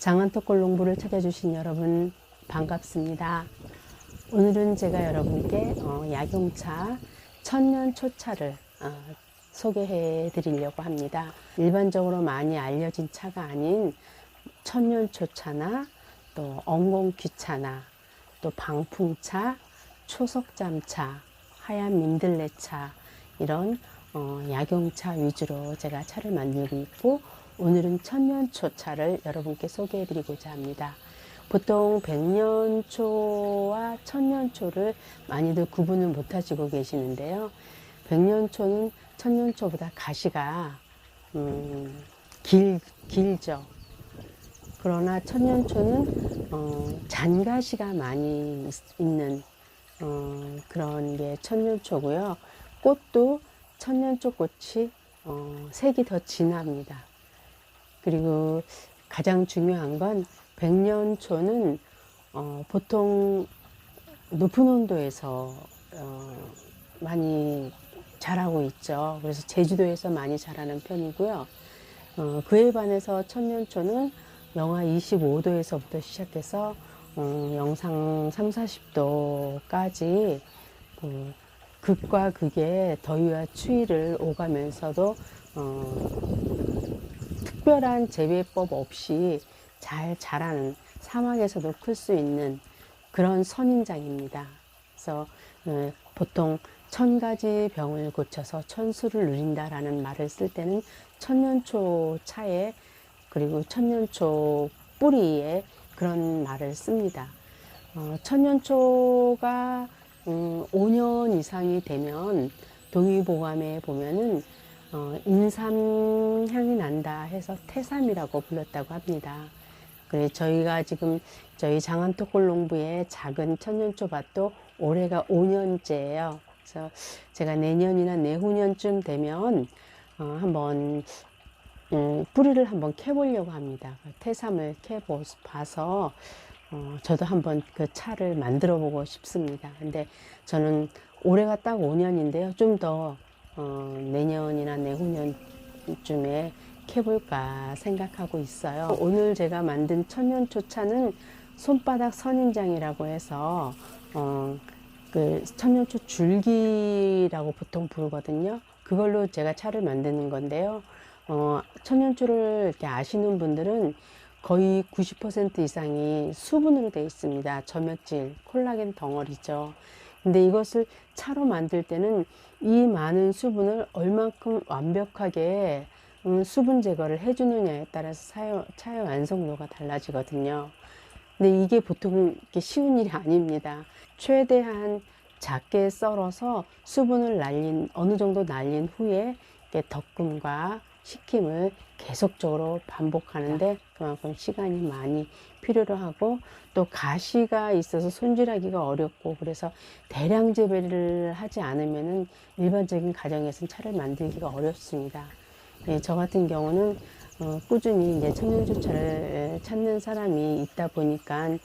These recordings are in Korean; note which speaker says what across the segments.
Speaker 1: 장안토골 농부를 찾아주신 여러분 반갑습니다. 오늘은 제가 여러분께 어, 약용차 천년 초차를 어, 소개해 드리려고 합니다. 일반적으로 많이 알려진 차가 아닌 천년 초차나 또 엉겅퀴차나 또 방풍차, 초석잠차, 하얀 민들레차 이런 어, 약용차 위주로 제가 차를 만들고 있고 오늘은 천년초차를 여러분께 소개해 드리고자 합니다. 보통 백년초와 천년초를 많이들 구분을 못 하시고 계시는데요. 백년초는 천년초보다 가시가 음, 길, 길죠. 그러나 천년초는 어, 잔가시가 많이 있, 있는 어, 그런 게 천년초고요. 꽃도 천년초 꽃이 어, 색이 더 진합니다. 그리고 가장 중요한 건 백년초는 어, 보통 높은 온도에서 어, 많이 자라고 있죠. 그래서 제주도에서 많이 자라는 편이고요. 어, 그에 반해서 천년초는 영하 25도에서부터 시작해서 어, 영상 3, 40도까지 그 극과 극의 더위와 추위를 오가면서도 어, 특별한 재배법 없이 잘 자라는 사막에서도 클 수 있는 그런 선인장입니다. 그래서 어, 보통 천 가지 병을 고쳐서 천수를 누린다라는 말을 쓸 때는 천년초 차에 그리고 천년초 뿌리에 그런 말을 씁니다. 어, 천년초가 음, 5년 이상이 되면 동의보감에 보면은 어, 인삼향이 난다 해서 태삼이라고 불렀다고 합니다. 그래 저희가 지금 저희 장안토골 농부의 작은 천년초 밭도 올해가 5년째예요. 그래서 제가 내년이나 내후년쯤 되면 어, 한번 음, 뿌리를 한번 캐보려고 합니다. 태삼을 캐봐서 어, 저도 한번 그 차를 만들어 보고 싶습니다. 근데 저는 올해가 딱 5년인데요. 좀더 어, 내년이나 내후년쯤에 캐볼까 생각하고 있어요. 오늘 제가 만든 천년초차는 손바닥 선인장이라고 해서 어, 그 천년초 줄기라고 보통 부르거든요. 그걸로 제가 차를 만드는 건데요. 어, 천년초를 이렇게 아시는 분들은 거의 90% 이상이 수분으로 되어 있습니다. 점액질, 콜라겐 덩어리죠. 근데 이것을 차로 만들 때는 이 많은 수분을 얼만큼 완벽하게 음, 수분 제거를 해주느냐에 따라서 사요, 차의 완성도가 달라지거든요. 근데 이게 보통 쉬운 일이 아닙니다. 최대한 작게 썰어서 수분을 날린 어느 정도 날린 후에 덕금과 식힘을 계속적으로 반복하는데 그만큼 시간이 많이 필요로 하고 또 가시가 있어서 손질하기가 어렵고 그래서 대량 재배를 하지 않으면은 일반적인 가정에서는 차를 만들기가 어렵습니다. 예, 저 같은 경우는 어, 꾸준히 이제 청양초차를 찾는 사람이 있다 보니까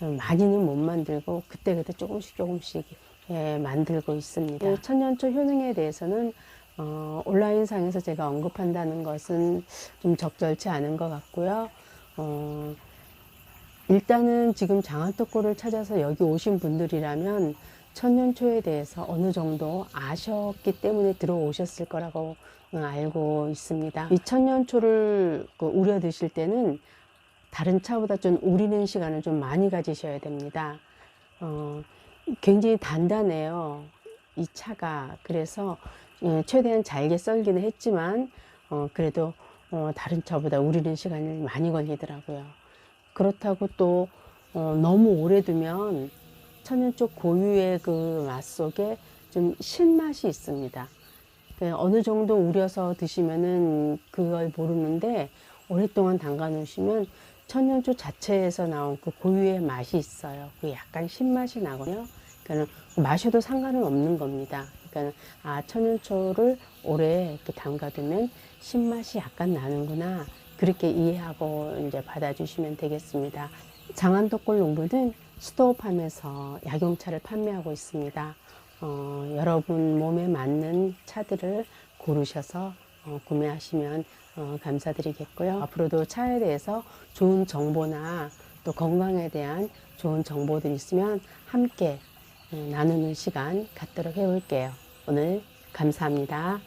Speaker 1: 많이는 못 만들고 그때그때 조금씩 조금씩 예, 만들고 있습니다. 그 천년초 효능에 대해서는 어, 온라인상에서 제가 언급한다는 것은 좀 적절치 않은 것 같고요. 어, 일단은 지금 장안떡골을 찾아서 여기 오신 분들이라면 천년초에 대해서 어느 정도 아셨기 때문에 들어오셨을 거라고 알고 있습니다. 이 천년초를 그 우려 드실 때는 다른 차보다 좀 우리는 시간을 좀 많이 가지셔야 됩니다. 어, 굉장히 단단해요. 이 차가. 그래서 예, 최대한 잘게 썰기는 했지만 어, 그래도 어, 다른 차보다 우리는 시간이 많이 걸리더라고요. 그렇다고 또 어, 너무 오래 두면 천연 쪽 고유의 그 맛 속에 좀 신맛이 있습니다. 그 어느 정도 우려서 드시면은 그걸 모르는데 오랫동안 담가 놓으시면 천연초 자체에서 나온 그 고유의 맛이 있어요. 그 약간 신맛이 나거든요. 그러니까 마셔도 상관은 없는 겁니다. 그러니까 아 천연초를 오래 이렇게 담가두면 신맛이 약간 나는구나 그렇게 이해하고 이제 받아주시면 되겠습니다. 장안덕골 농부는 수도업하면서 약용차를 판매하고 있습니다. 어, 여러분 몸에 맞는 차들을 고르셔서 어, 구매하시면 어, 감사드리겠고요. 앞으로도 차에 대해서 좋은 정보나 또 건강에 대한 좋은 정보들이 있으면 함께 음, 나누는 시간 갖도록 해볼게요. 오늘 감사합니다.